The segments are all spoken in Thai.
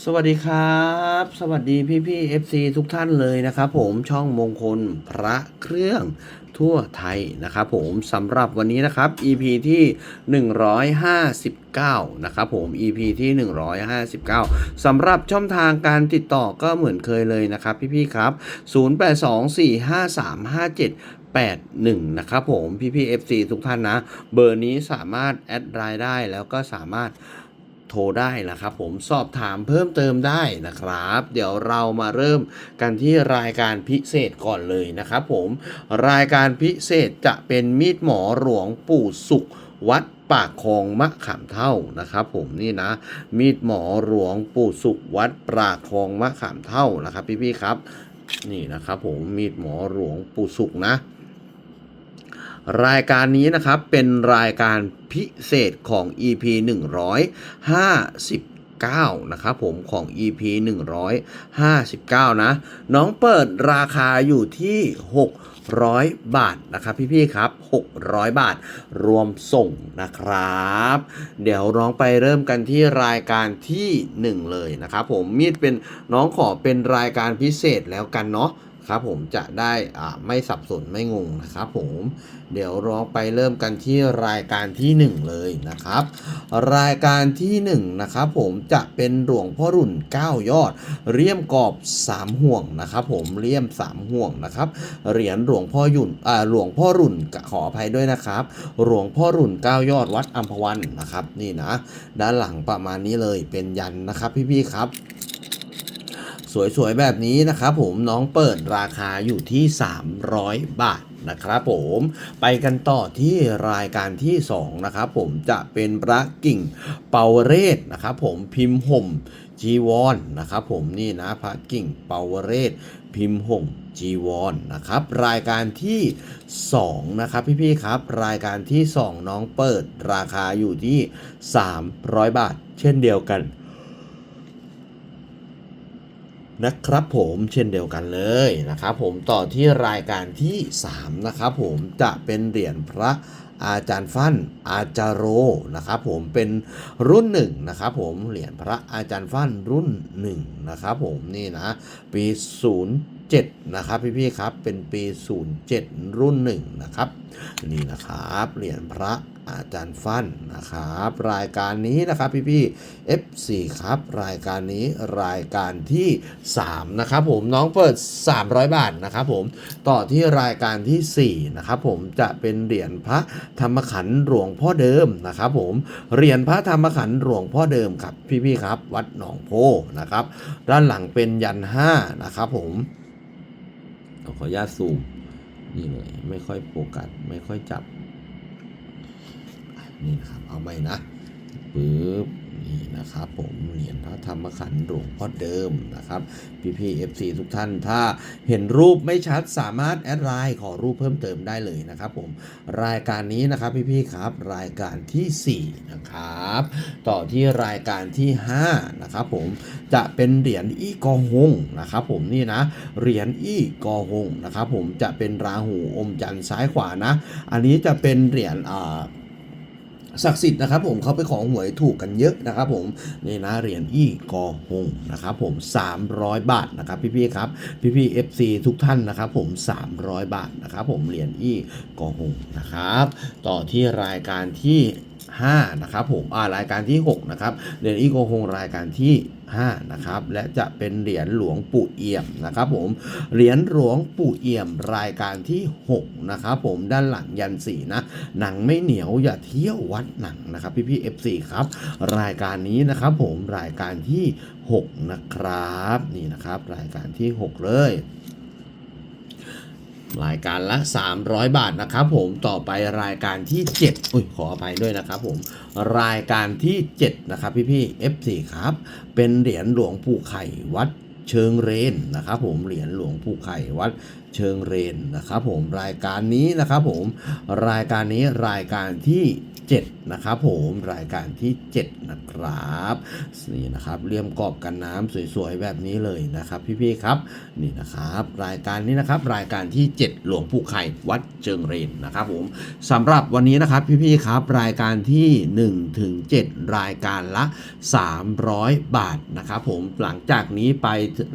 สวัสดีครับ สวัสดีพี่พี่ FC ทุกท่านเลยนะครับผมช่องมงคลพระเครื่องทั่วไทยนะครับผมสำหรับวันนี้นะครับ EP ที่ 159 นะครับผม EP ที่ 159สำหรับช่องทางการติดต่อก็เหมือนเคยเลยนะครับพี่พี่ๆครับ 08245357 81 นะครับผมพี่พี่ FC ทุกท่านนะ เบอร์นี้สามารถแอดไลน์ได้แล้วก็สามารถ โทรได้นะครับ ผมสอบถามเพิ่มเติมได้นะครับ เดี๋ยวเรามาเริ่มกันที่รายการพิเศษก่อนเลยนะครับผมรายการพิเศษจะเป็นมีดหมอหลวงปู่สุขวัดปากคลองมะขามเท่านะครับผมนี่นะ มีดหมอหลวงปู่สุขวัดปากคลองมะขามเท่านะครับ พี่ๆครับ นี่นะครับผมมีดหมอหลวงปู่สุขนะ รายการนี้นะครับเป็นรายการพิเศษของ EP 159 นะครับผมของ EP 159 นะ น้องเปิดราคาอยู่ที่ 600 บาทนะครับพี่ๆครับ 600 บาทรวมส่งนะครับ เดี๋ยวน้องไปเริ่มกันที่รายการที่ 1 เลยนะครับผมมีดเป็นน้องขอเป็นรายการพิเศษแล้วกันเนาะ ครับผมจะได้อ่าไม่สับสนไม่งงนะครับผมเดี๋ยวร้องไปเริ่มกันที่รายการที่ 1 เลยนะครับ รายการที่1นะครับผมจะเป็นหลวงพ่อรุ่น 9 ยอดเลี่ยมกรอบ 3 ห่วงนะครับผมเลี่ยม 3 ห่วงนะครับเหรียญหลวงพ่อยุ่นอ่าหลวงพ่อรุ่นขออภัยด้วยนะครับหลวงพ่อรุ่น 9 ยอดวัดอัมพวันนะครับนี่นะด้านหลังประมาณนี้เลยเป็นยันนะครับพี่ๆครับ สวยๆแบบนี้นะครับผมน้องเปิดราคาอยู่ที่ 300 บาทนะครับผมไปกันต่อที่รายการที่ 2 นะครับผมจะเป็นพระกิ่งเปาเรศนะครับผมพิมพ์ห่มจีวรนนะครับผมนี่นะพระกิ่งเปาเรศพิมพ์ห่มจีวรนนะครับรายการที่ 2 นะครับพี่ๆครับ รายการที่ 2 น้องเปิดราคาอยู่ที่ 300 บาท เช่นเดียวกัน นะครับผมเช่นเดียวกันเลยนะครับผมต่อที่รายการที่ 3 นะครับผมจะเป็นเหรียญพระอาจารย์ฟั่นอาจารโรนะครับผมเป็นรุ่นหนึ่งนะครับผมเหรียญพระอาจารย์ฟั่นรุ่นหนึ่งนะครับผมนี่นะปี 07 นะครับพี่ๆครับเป็นปี 07 รุ่นหนึ่งนะครับนี่นะครับเหรียญพระ อาจารย์ฟั่นนะครับรายการนี้นะครับพี่ๆ F4 ครับ รายการนี้รายการที่ 3 นะครับผมน้องเปิด 300 บาทนะครับผมต่อที่รายการทีสี่ 4 นะครับผมจะเป็นเหรียญพระธรรมขันธ์หลวงพ่อเดิมนะครับผมเหรียญพระธรรมขันธ์หลวงพ่อเดิมครับพี่ๆครับ วัดหนองโพนะครับด้านหลังเป็นยัน5นะครับผมขออนุญาตซูมนี่เลยไม่ค่อยโฟกัสไม่ค่อยจับ นี่นะครับเอาไปนะปึ๊บนี่นะครับผมเหรียญพระธรรมขันธ์หลวงพ่อเดิมนะครับ พี่พี่เอฟซีทุกท่านถ้าเห็นรูปไม่ชัดสามารถแอดไลน์ขอรูปเพิ่มเติมได้เลยนะครับผมรายการนี้นะครับพี่พี่ครับ รายการทีสี่4 นะครับ ต่อที่รายการที่ 5 นะครับผมจะเป็นเหรียญอีกอฮงนะครับผมนี่นะเหรียญอีกอฮงนะครับผมจะเป็นราหูอมจันทร์ซ้ายขวานะ อันนี้จะเป็นเหรียญอ่า ศักดิ์สิทธิ์นะครับผมเขาไปของหวยถูกกันเยอะนะครับผมนี่นะเหรียญอี้กอหงนะครับผม 300 บาทนะครับพี่ๆครับพี่ๆ FC ทุกท่านนะครับผม 300 บาทนะครับผมเหรียญอี้กอหงนะครับต่อที่รายการที่ 5นะครับผมรายการที่ 6 นะครับเหรียญอีโกฮงรายการที่5นะครับและจะเป็นเหรียญหลวงปู่เอี่ยมนะครับผมเหรียญหลวงปู่เอี่ยมรายการที่6นะครับผมด้านหลังยันสีนะหนังไม่เหนียวอย่าเที่ยววัดหนังนะครับพี่พี่ๆ FC ครับรายการนี้นะครับผมรายการที่ 6 นะครับ นี่นะครับ รายการที่ 6 เลย รายการละ 300 บาทนะครับผมต่อไปรายการที่ 7 อุ้ยขออภัยด้วยนะครับผมรายการที่ 7 นะครับ พี่พี่ F4 ครับ เป็นเหรียญหลวงปู่ไข่วัดเชิงเรนนะครับผมเหรียญหลวงปู่ไข่วัดเชิงเรนนะครับผมรายการนี้นะครับผมรายการนี้รายการที่ 7 นะครับผมรายการที่ 7 นะครับนี่นะครับเรียมกรอบกันน้ำสวยๆแบบนี้เลยนะครับ พี่ๆครับนี่นะครับ รายการนี้นะครับรายการที่ 7 หลวงปู่ไข่วัดเจิงเรนนะครับผมสำหรับวันนี้นะครับพี่ๆครับรายการที่1ถึง7รายการละ 300 บาทนะครับผมหลังจากนี้ไป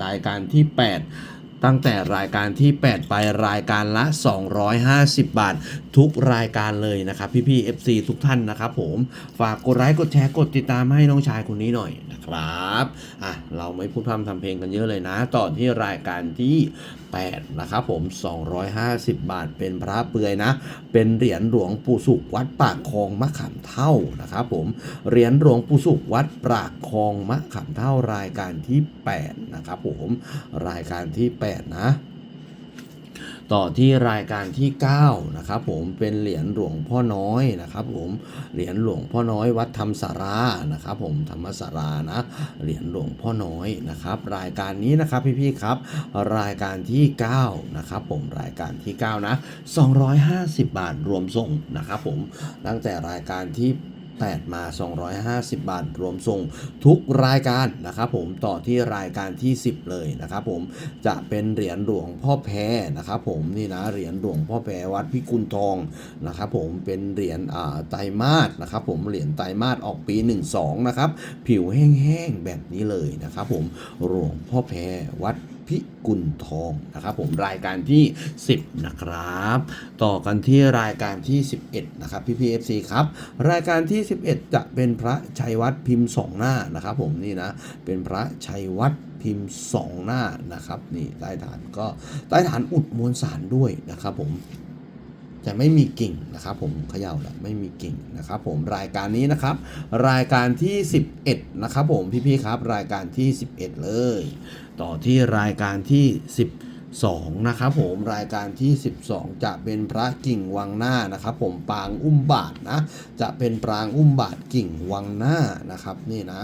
รายการที่ 8 ตั้งแต่รายการที่ 8 ไปรายการละ 250 บาททุกรายการเลยนะครับพี่พี่ๆ FC ทุกท่านนะครับผมฝากกดไลค์กดแชร์กดติดตามให้น้องชายคนนี้หน่อยนะครับอะเราไม่พูดพร่ำทำเพลงกันเยอะเลยนะต่อที่รายการที่ 8 นะครับผม 250 บาทเป็นพระเปือยนะ เป็นเหรียญหลวงปู่สุขวัดปากคลองมะขามเท่านะครับผมเหรียญหลวงปู่สุขวัดปากคลองมะขามเท่ารายการที่ 8 นะครับผมรายการที่ 8 นะ ต่อที่รายการที่ 9 นะครับผมเป็นเหรียญหลวงพ่อน้อยนะครับผมเหรียญหลวงพ่อน้อยวัดธรรมสารานะครับผมธรรมสารานะเหรียญหลวงพ่อน้อยนะครับรายการนี้นะครับพี่ๆครับรายการที่ 9 นะครับผมรายการที่ 9 นะ 250 บาทรวมส่งนะครับผมตั้งแต่รายการที่ 8 มา 250 บาท รวมส่งทุกรายการนะครับผมต่อที่รายการที่ 10 เลยนะครับผมจะเป็นเหรียญหลวงพ่อแพรนะครับผมนี่นะเหรียญหลวงพ่อแพรวัดพิกุลทองนะครับผมเป็นเหรียญอ่าไตรมาสนะครับผมเหรียญไตรมาสออกปี 12นะครับผิวแห้งๆแบบนี้เลยนะครับผมหลวงพ่อแพรวัด พิกุลทองนะครับผมรายการที่ 10 นะครับ ต่อกันที่รายการที่ 11 นะครับพี่พีเอฟซีครับ รายการที่ 11 จะเป็นพระชัยวัฒน์พิมพ์สองหน้านะครับผมนี่นะเป็นพระชัยวัฒน์พิมพ์สองหน้านะครับนี่ใต้ฐานก็ใต้ฐานอุดมวลสารด้วยนะครับผม จะไม่มีกิ่งนะครับผมเขย่าแล้วไม่มีกิ่งนะครับผมรายการนี้นะครับ รายการที่ 11 นะครับผมพี่ๆครับ รายการที่ 11 เลย ต่อที่รายการที่ 12 นะครับผมรายการที่ 12 จะเป็นพระกิ่งวังหน้านะครับ ผมปางอุ้มบาทนะ จะเป็นปรางอุ้มบาทกิ่งวังหน้านะครับนี่นะ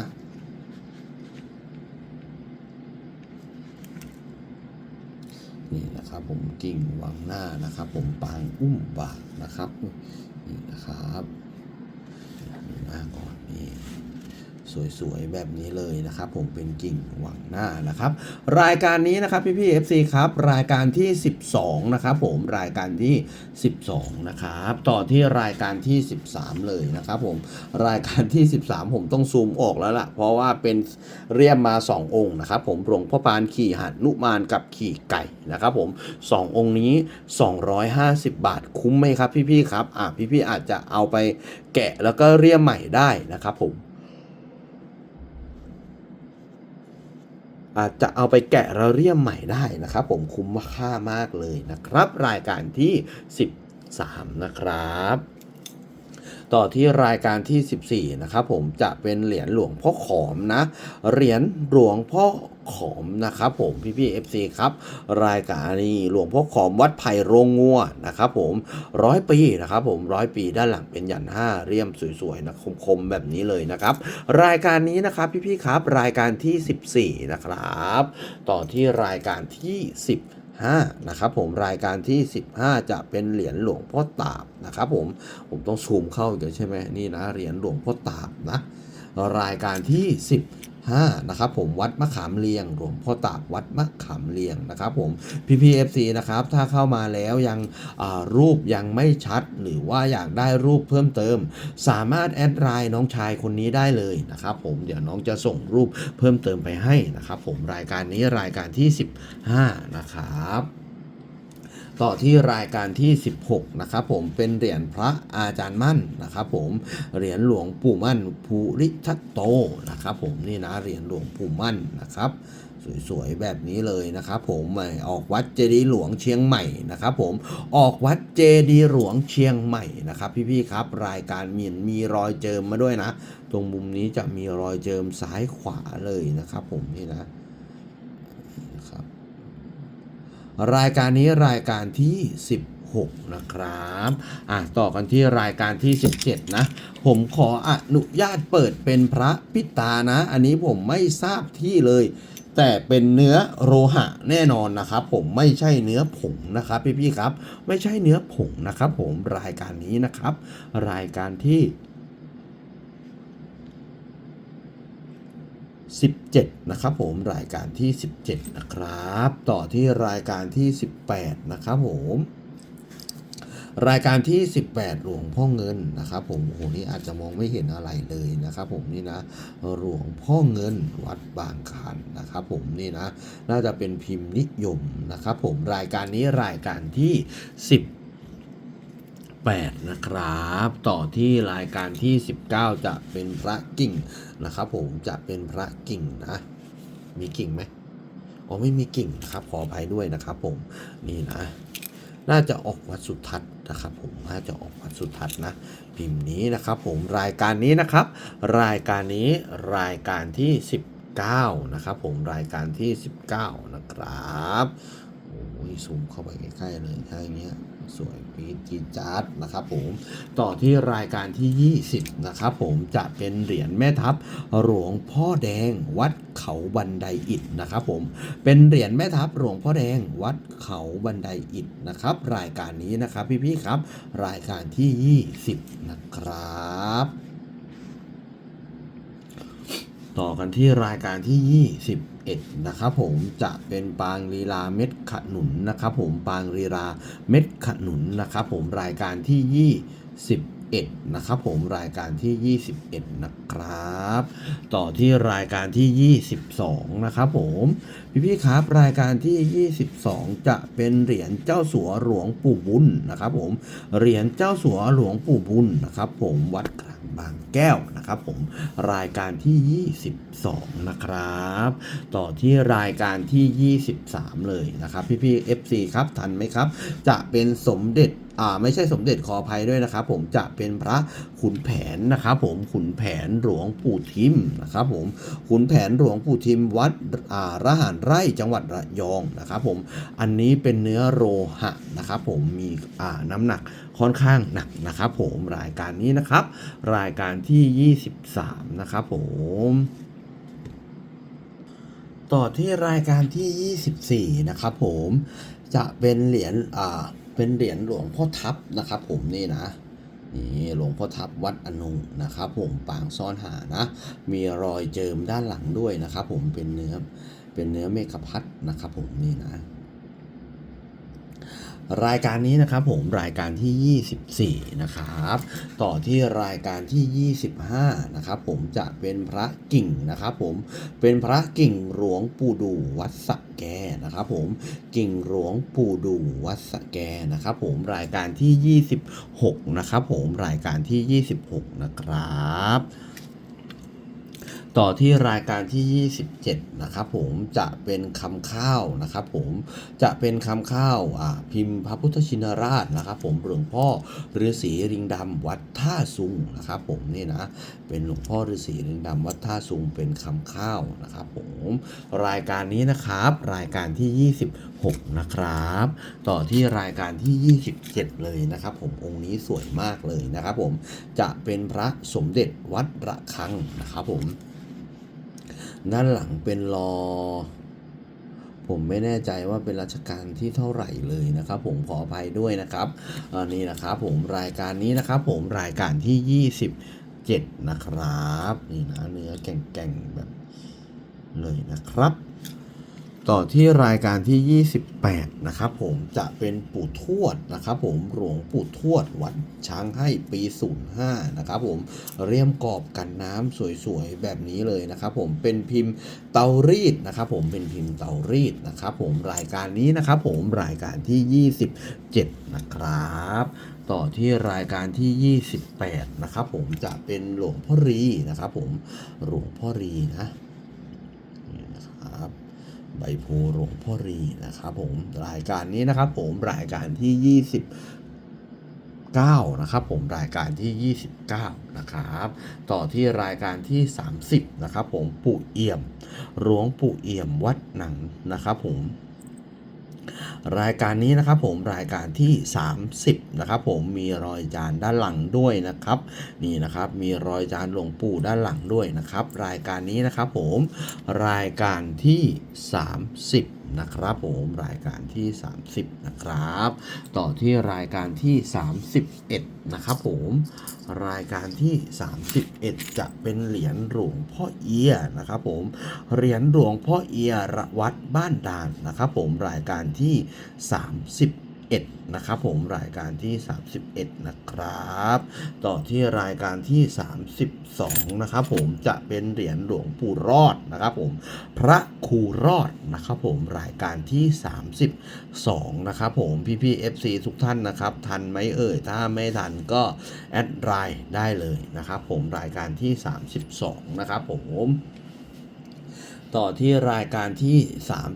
นี่นะครับผมกิ่งวังหน้านะครับ ผมปางอุ้มบาทนะครับนี่นะครับหน้าก่อน สวยๆ แบบนี้เลยนะครับ ผมเป็นกิ่งหวังหน้านะครับ รายการนี้นะครับพี่พี่ๆ FC ครับ รายการที่ 12 นะครับผมรายการที่ 12 นะครับ ต่อที่รายการที่ 13 เลยนะครับผมรายการที่ 13 ผมต้องซูมออกแล้วล่ะ เพราะว่าเป็นเรียมมา 2 องค์นะครับ ผมหลวงพ่อปานขี่หันุมานกับขี่ไก่นะครับผม 2 องค์นี้ 250 บาทคุ้มไหมครับพี่ๆครับอะพี่ๆอาจจะเอาไปแกะแล้วก็เรียมใหม่ได้นะครับผม อาจจะเอาไปแกะระเรียมใหม่ได้นะครับ ผมคุ้มค่ามากเลยนะครับ รายการที่ 13 นะครับ ต่อที่รายการที่ 14 นะครับผมจะเป็นเหรียญหลวงพ่อขอมนะ เหรียญหลวงพ่อ ขอมนะครับผมพี่พี่เอฟซีครับ รายการนี้หลวงพ่อขอมวัดไผ่โรงงัวนะครับผมร้อยปีนะครับผมร้อยปีด้านหลังเป็นหยันห้าเรียมสวยๆนะคมๆแบบนี้เลยนะครับ รายการนี้นะครับพี่พี่ครับ รายการที่ 14 นะครับ ต่อที่รายการที่15นะครับผมรายการที่ 15 จะเป็นเหรียญหลวงพ่อตาบนะครับผมผมต้องซูมเข้าเดี๋ยวใช่ไหมนี่นะเหรียญหลวงพ่อตาบนะรายการที่ 5นะครับผมวัดมะขามเลียงหลวงพ่อตากวัดมะขามเลียงนะครับผม PPFC นะครับถ้าเข้ามาแล้วยังรูปยังไม่ชัด หรือว่าอยากได้รูปเพิ่มเติม สามารถแอดไลน์น้องชายคนนี้ได้เลยนะครับผมเดี๋ยวน้องจะส่งรูปเพิ่มเติมไปให้นะครับผมรายการนี้รายการที่ 15 นะครับ ต่อที่รายการที่ 16 นะครับผมเป็นเหรียญพระอาจารย์มั่นนะครับผมเหรียญหลวงปู่มั่นภูริทัตโตนะครับผมนี่นะเหรียญหลวงปู่มั่นนะครับสวยๆ แบบนี้เลยนะครับผมออกวัดเจดีหลวงเชียงใหม่นะครับผมออกวัดเจดีหลวงเชียงใหม่นะครับ พี่ๆครับรายการมีมีรอยเจิมมาด้วยนะ ตรงมุมนี้จะมีรอยเจิมซ้ายขวาเลยนะครับผมนี่นะนะครับ รายการนี้รายการที่ 16 นะครับอะต่อกันที่รายการที่ 17 นะ ผมขออนุญาตเปิดเป็นพระพิตานะ อันนี้ผมไม่ทราบที่เลย แต่เป็นเนื้อโลหะแน่นอนนะครับผมไม่ใช่เนื้อผงนะครับพี่ๆครับ ไม่ใช่เนื้อผงนะครับผมรายการนี้นะครับ รายการที่ 17 นะครับผมรายการที่ 17 นะครับ ต่อที่รายการที่ 18 นะครับผมรายการที่ 18 หลวงพ่อเงินนะครับผมโอ้โหนี่อาจจะมองไม่เห็นอะไรเลยนะครับ ผมนี่นะหลวงพ่อเงินวัดบางขันนะครับ ผมนี่นะน่าจะเป็นพิมพ์นิยมนะครับ ผมรายการนี้รายการที่ 8 นะครับ ต่อที่รายการที่ 19 จะเป็นพระกิ่งนะครับ ผมจะเป็นพระกิ่งนะ มีกิ่งไหมอ๋อไม่มีกิ่งนะครับขออภัยด้วยนะครับ ผมนี่นะน่าจะออกวัดสุทัศน์นะครับ ผมน่าจะออกวัดสุทัศน์นะพิมพ์นี้นะครับ ผมรายการนี้นะครับ รายการนี้รายการที่ 19 นะครับ ผมรายการที่ 19 นะครับโอ้ยซูมเข้าไปใกล้ๆเลยถ้าอย่างเงี้ย สวยปีจีจาร์ดนะครับผมต่อที่รายการที่ 20 นะครับผมจะเป็นเหรียญแม่ทัพหลวงพ่อแดงวัดเขาบันไดอิฐนะครับผมเป็นเหรียญแม่ทัพหลวงพ่อแดงวัดเขาบันไดอิฐนะครับ รายการนี้นะครับพี่ๆครับ รายการที่ 20 นะครับต่อกันที่รายการที่ 11 นะครับผมจะเป็นปางลีลาเม็ดขนุนนะครับผมปางลีลาเม็ดขนุนนะครับผมรายการที่ 21 นะครับผมรายการที่ 21 นะครับ ต่อที่รายการที่ 22 นะครับผมพี่ๆครับรายการที่ 22 จะเป็นเหรียญเจ้าสัวหลวงปู่บุญนะครับผมเหรียญเจ้าสัวหลวงปู่บุญนะครับผมวัดกลางบางแก้วนะครับผมรายการที่ 22 นะครับ ต่อที่รายการที่ 23 เลยนะครับ พี่ๆ FC ครับทันไหมครับ จะเป็นสมเด็จ อ่าไม่ใช่สมเด็จขออภัยด้วยนะครับผมจะเป็นพระขุนแผนนะครับผมขุนแผนหลวงปู่ทิมนะครับผมขุนแผนหลวงปู่ทิมวัดอ่าระหารไร่จังหวัดระยองนะครับผมอันนี้เป็นเนื้อโลหะนะครับผมมีอ่าน้ำหนักค่อนข้างหนักนะครับผมรายการนี้นะครับ รายการที่ 23 นะครับผมต่อที่รายการที่ 24 นะครับผมจะเป็นเหรียญอ่า เป็นเหรียญหลวงพ่อทับนะครับ ผมนี่นะนี่หลวงพ่อทับวัดอนุนะครับ ผมปางซ่อนหานะ มีรอยเจิมด้านหลังด้วยนะครับ ผมเป็นเนื้อเป็นเนื้อเมฆพัดนะครับ ผมนี่นะ รายการนี้นะครับผมรายการที่ 24 นะครับ ต่อที่รายการที่ 25 นะครับผมจะเป็นพระกิ่งนะครับผมเป็นพระกิ่งหลวงปู่ดูวัดสะแกนะครับผมกิ่งหลวงปู่ดูวัดสะแกนะครับผมรายการที่ 26 นะครับผมรายการที่ 26 นะครับ ต่อที่รายการที่ 27 นะครับผมจะเป็นคำข้าวนะครับผมจะเป็นคำข้าวอ่าพิมพ์พระพุทธชินราชนะครับ ผมหลวงพ่อฤาษีริงดำวัดท่าซุงนะครับ ผมนี่นะเป็นหลวงพ่อฤาษีริงดำวัดท่าซุงเป็นคำข้าวนะครับ ผมรายการนี้นะครับ รายการที่ 26 นะครับ ต่อที่รายการที่ 27 เลยนะครับ ผมองค์นี้สวยมากเลยนะครับ ผมจะเป็นพระสมเด็จวัดระฆังนะครับ ผม ด้านหลังเป็นรอ ผมไม่แน่ใจว่าเป็นรัชการที่เท่าไหร่เลยนะครับ ผมขออภัยด้วยนะครับอันนี้นะครับผมรายการนี้นะครับ ผมรายการที่ 27 นะครับ นี่นะเนื้อแก่งๆแบบเลยนะครับ ต่อที่รายการที่ 28 นะครับผมจะเป็นปู่ทวดนะครับผมหลวงปู่ทวดวัดช้างให้ปี 05 นะครับผมเรียมกรอบกันน้ำสวยๆ แบบนี้เลยนะครับผมเป็นพิมพ์เตารีดนะครับผมเป็นพิมพ์เตารีดนะครับผมรายการนี้นะครับผมรายการที่ 27 นะครับต่อที่รายการที่ 28 นะครับผมจะเป็นหลวงพ่อรีนะครับผมหลวงพ่อรีนะนี่นะครับ ใบโพหลวงพ่อรีนะครับผมรายการนี้นะครับผมรายการที่ 29 นะครับผมรายการที่ 29 นะครับต่อที่รายการที่ 30 นะครับผมปู่เอี่ยมหลวงปู่เอี่ยมวัดหนังนะครับผม รายการนี้นะครับผมรายการที่ 30นะครับผมมีรอยจานด้านหลังด้วยนะครับ นี่นะครับมีรอยจานหลวงปู่ด้านหลังด้วยนะครับ รายการนี้นะครับผมรายการที่ 30นะครับผมรายการที่ 30 นะครับ ต่อที่รายการที่ 31 นะครับผมรายการที่ 31 จะเป็นเหรียญหลวงพ่อเอียนะครับผมเหรียญหลวงพ่อเอียระวัดบ้านด่านนะครับผมรายการที่ 31 นะครับผมรายการที่ 31 นะครับ ต่อที่รายการที่ 32 นะครับผมจะเป็นเหรียญหลวงปู่รอดนะครับผมพระครูรอดนะครับผมรายการที่ 32 นะครับผมพี่พี่ FC ทุกท่านนะครับ ทันไหมเอ่ย ถ้าไม่ทันก็แอดไลน์ได้เลยนะครับผมรายการที่ 32 นะครับผม ต่อที่รายการที่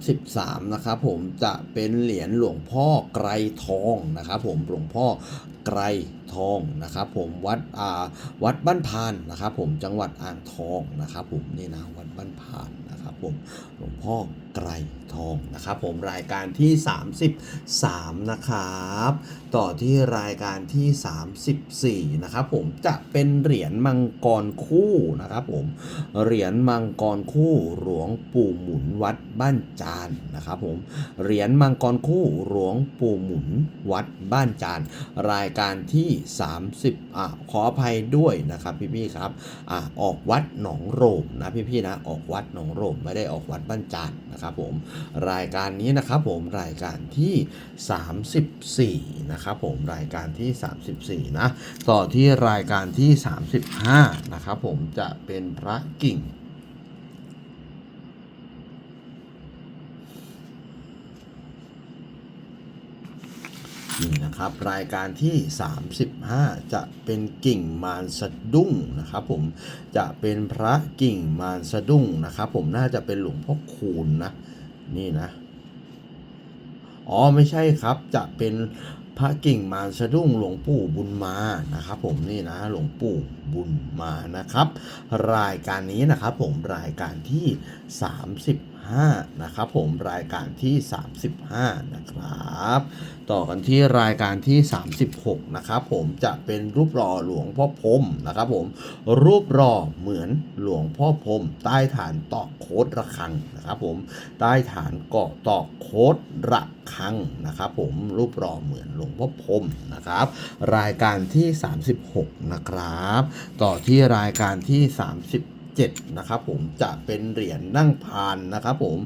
33 นะครับผมจะเป็นเหรียญหลวงพ่อไกรทองนะครับผมหลวงพ่อไกรทองนะครับผมวัดอ่าวัดบ้านพานนะครับผมจังหวัดอ่างทองนะครับผมนี่นะวัดบ้านพานนะครับผมหลวงพ่อ ไกรทองนะครับผมรายการที่ 33 นะครับ ต่อที่รายการที่ 34 นะครับผมจะเป็นเหรียญมังกรคู่นะครับผมเหรียญมังกรคู่หลวงปู่หมุนวัดบ้านจานนะครับผมเหรียญมังกรคู่หลวงปู่หมุนวัดบ้านจานรายการที่ 30อะขออภัยด้วยนะครับพี่ๆครับอะออกวัดหนองโรมนะพี่ๆนะออกวัดหนองโรมไม่ได้ออกวัดบ้านจานนะครับผมรายการนี้นะครับผมรายการที่ 34นะครับผมรายการที่ 34นะต่อที่รายการที่ 35นะครับผมจะเป็นพระกิ่ง นี่นะครับ รายการที่ 35 จะเป็นกิ่งมารสะดุ้งนะครับ ผมจะเป็นพระกิ่งมารสะดุ้งนะครับ ผมน่าจะเป็นหลวงพ่อคูณนะนี่นะอ๋อไม่ใช่ครับจะเป็นพระกิ่งมารสะดุ้งหลวงปู่บุญมานะครับผมนี่นะหลวงปู่บุญมานะครับ รายการนี้นะครับผมรายการที่ 35 นะครับผมรายการที่ 35 นะครับ ต่อกันที่รายการที่ 36 นะครับผมจะเป็นรูปหล่อหลวงพ่อพรมนะครับผมรูปหล่อเหมือนหลวงพ่อพรมใต้ฐานตอกโคดระฆังนะครับผมใต้ฐานเกาะตอกโคดระฆังนะครับผมรูปหล่อเหมือนหลวงพ่อพรมนะครับ รายการที่ 36 นะครับ ต่อที่รายการที่ 7นะครับผมจะเป็นเหรียญนั่งพานนะครับผม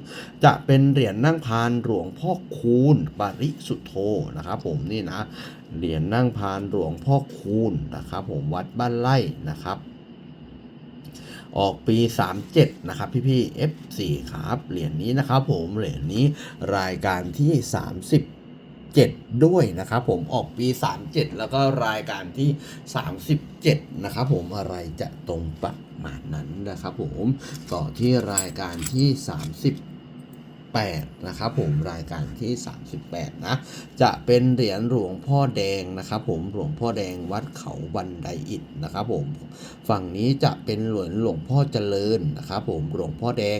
จะเป็นเหรียญนั่งพานหลวงพ่อคูณปริสุทโธนะครับผมนี่นะเหรียญนั่งพานหลวงพ่อคูณนะครับผมวัดบ้านไร่นะครับออกปี 37 นะครับ พี่พี่ F4 ครับ เหรียญนี้นะครับผม เหรียญนี้รายการที่ 37 ด้วยนะครับผม ออกปี 37 แล้วก็รายการที่ 37 นะครับผม อะไรจะตรงประ มาณนั้นนะครับผมต่อที่รายการที่38นะครับผมรายการที่ 38 นะ จะเป็นเหรียญหลวงพ่อแดงนะครับผมหลวงพ่อแดงวัดเขาบันไดอิฐนะครับผมฝั่งนี้จะเป็นหรียญหลวงพ่อเจริญนะครับผมหลวงพ่อแดง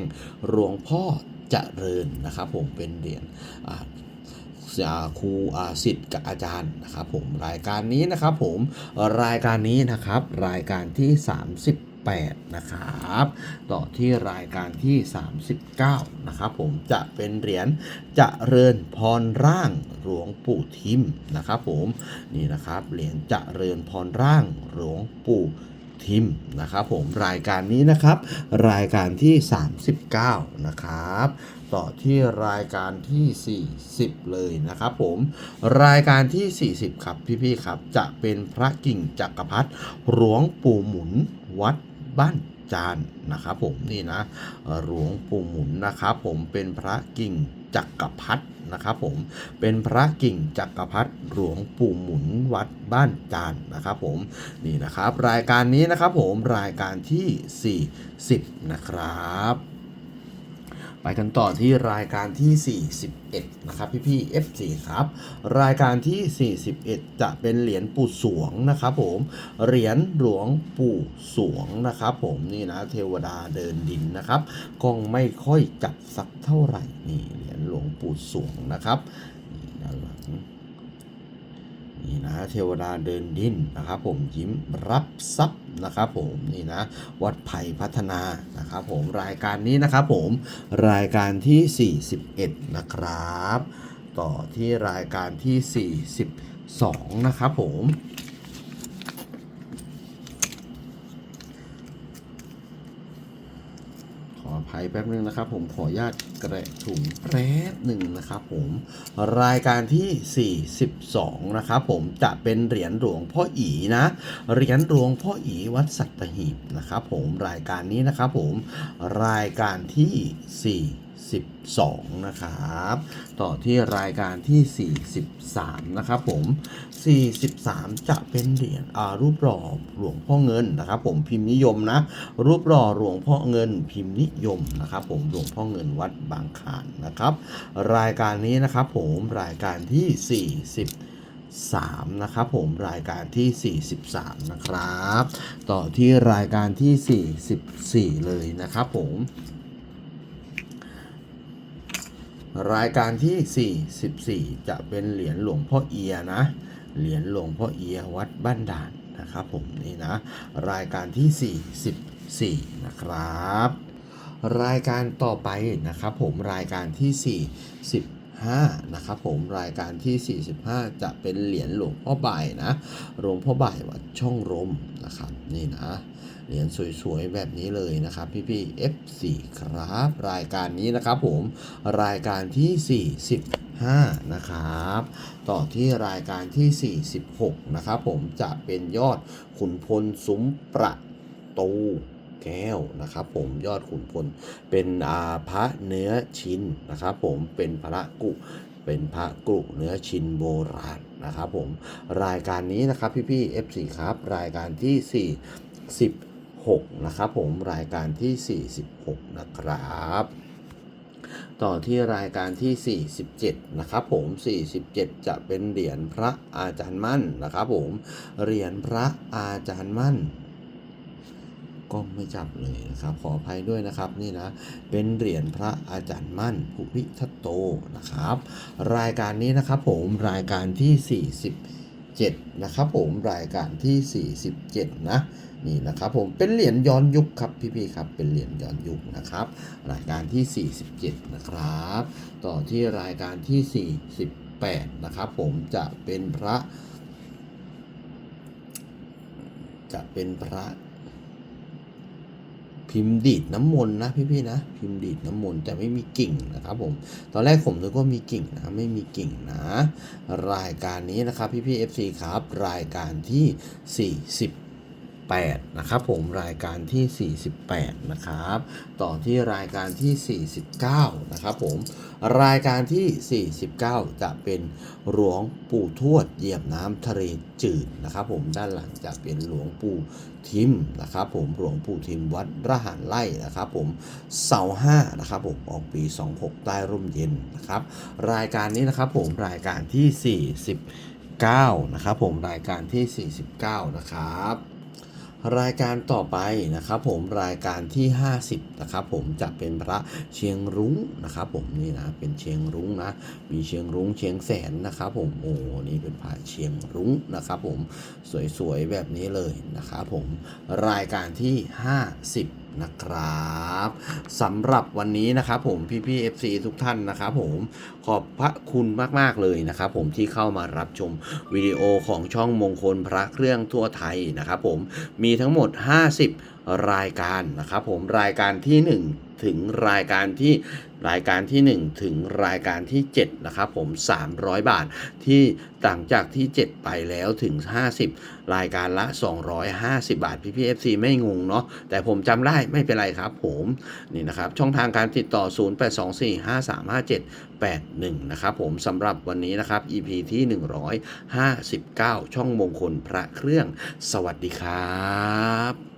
หลวงพ่อเจริญนะครับผมเป็นเหรียญอาครูอาสิทธิ์กับอาจารย์นะครับผมรายการนี้นะครับผมรายการนี้นะครับรายการที่ 38 นะครับ ต่อที่รายการที่ 39 นะครับผมจะเป็นเหรียญเริญพรร่างหลวงปู่ทิมนะครับผมนี่นะครับเหรียญเริญพรร่างหลวงปู่ทิมนะครับผมรายการนี้นะครับ รายการที่ 39 นะครับ ต่อที่รายการที่ 40 เลยนะครับผมรายการที่ 40 ครับพี่ๆครับ จะเป็นพระกิ่งจักรพรรดิหลวงปู่หมุนวัด บ้านจานนะครับผมนี่นะหลวงปู่หมุนนะครับผมเป็นพระกิ่งจักรพรรดินะครับผมเป็นพระกิ่งจักรพรรดิหลวงปู่หมุนวัดบ้านจานนะครับผมนี่นะครับ รายการนี้นะครับผมรายการที่ 40 นะครับ ไปกันต่อที่รายการที่ 41 นะครับ พี่พี่ๆ F4 ครับ รายการที่ 41 จะเป็นเหรียญปู่สวงนะครับผม เหรียญหลวงปู่สวงนะครับผมนี่นะเทวดาเดินดินนะครับกล้องไม่ค่อยจับสักเท่าไหร่นี่เหรียญหลวงปู่สวงนะครับนี่นะเทวดาเดินดินนะครับผมยิ้มรับทรัพย นะครับผมนี่นะวัดไผ่พัฒนานะครับผมรายการนี้นะครับผมรายการที่ 41 นะครับ ต่อที่รายการที่ 42 นะครับผม ขออ ภัยแป๊บนึงนะครับ ผมขออนุญาตกระถุงแป๊บหนึ่งนะครับผมรายการที่ 42 นะครับผมจะเป็นเหรียญหลวงพ่ออีนะเหรียญหลวงพ่ออีวัดสัตหีบนะครับผมรายการนี้นะครับผมรายการที่ 42 นะครับ ต่อที่รายการที่ 43 นะครับผม 43 จะเป็นเหรียญรูปหล่อหลวงพ่อเงินนะครับ ผมพิมพ์นิยมนะ รูปหล่อหลวงพ่อเงิน พิมพ์นิยมนะครับ ผมหลวงพ่อเงินวัดบางขานนะครับ รายการนี้นะครับผมรายการที่43นะครับผมรายการที่ 43 นะครับ ต่อที่รายการที่ 44 เลยนะครับผม รายการที่ 44 จะเป็นเหรียญหลวงพ่อเอียนะ เหรียญหลวงพ่อเอียวัดบ้านด่านนะครับผมนี่นะ รายการที่ 44 นะครับ รายการต่อไปนะครับผมรายการที่45นะครับผมรายการที่ 45 จะเป็นเหรียญหลวงพ่อบ่ายนะหลวงพ่อบ่ายวัดช่องลมนะครับนี่นะ เหรียญสวยๆแบบนี้เลยนะครับ พี่ๆ F4 ครับ รายการนี้นะครับผมรายการที่ 45 นะครับ ต่อที่รายการที่ 46 นะครับผมจะเป็นยอดขุนพลซุ้มประตูแก้วนะครับผมยอดขุนพลเป็นอาพระเนื้อชิ้นนะครับผมเป็นพระกุเป็นพระกรุเนื้อชินโบราณนะครับผมรายการนี้นะครับพี่ๆ F4 ครับ รายการที่ 46นะครับผมรายการที่ 46 นะครับ ต่อที่รายการที่ 47 นะครับผม 47 จะเป็นเหรียญพระอาจารย์มั่นนะครับผมเหรียญพระอาจารย์มั่นก็ไม่จับเลยนะครับขออภัยด้วยนะครับนี่นะเป็นเหรียญพระอาจารย์มั่นภูริทัตโตนะครับ รายการนี้นะครับผมรายการที่ 47 นะครับผมรายการที่ 47 นะนี่นะครับผมเป็นเหรียญย้อนยุคครับพี่ๆครับเป็นเหรียญย้อนยุคนะครับ รายการที่ 47 นะครับ ต่อที่รายการที่ 48 นะครับผมจะเป็นพระ จะเป็นพระ พิมพ์ดีดน้ำมนต์นะพี่ๆนะ พิมพ์ดีดน้ำมนต์แต่ไม่มีกิ่งนะครับผมตอนแรกผมนึกว่ามีกิ่งนะไม่มีกิ่งนะ รายการนี้นะครับพี่ๆ FC ครับ รายการที่ 48 นะครับผมรายการที่ 48 นะครับ ต่อที่รายการที่ 49 นะครับผมรายการที่ 49 จะเป็นหลวงปู่ทวดเหยียบน้ำทะเลจืดนะครับผมด้านหลังจะเป็นหลวงปู่ทิมนะครับผมหลวงปู่ทิมวัดระหารไล่นะครับผมเสาห้านะครับผมออกปี 26 ใต้ร่มเย็นนะครับรายการนี้นะครับผมรายการที่49นะครับผมรายการที่ 49 นะครับ รายการต่อไปนะครับผมรายการที่ 50นะครับผมจะเป็นพระเชียงรุ้งนะครับผมนี่นะเป็นเชียงรุ้งนะมีเชียงรุ้งเชียงแสนนะครับผมโอ้นี่เป็นพระเชียงรุ้งนะครับผมสวยๆแบบนี้เลยนะครับผมรายการที่ 50 นะครับสำหรับวันนี้นะครับผมพี่พี่ FC ทุกท่านนะครับผมขอบพระคุณมาก ๆ เลยนะครับผมที่เข้ามารับชมวิดีโอของช่องมงคลพระเครื่องทั่วไทยนะครับผมมีทั้งหมด 50 รายการนะครับผมรายการที่ 1 ถึงรายการที่รายการที่ 1 ถึงรายการที่7นะครับผม 300 บาท ที่ต่างจากที่ 7 ไปแล้วถึง 50 รายการละ 250 บาท พี่พี่ FC ไม่งงเนาะแต่ผมจำได้ไม่เป็นไรครับผมนี่นะครับ ช่องทางการติดต่อ 0824535781 นะครับผมสำหรับวันนี้นะครับ EP ที่ 159 ช่องมงคลพระเครื่อง สวัสดีครับ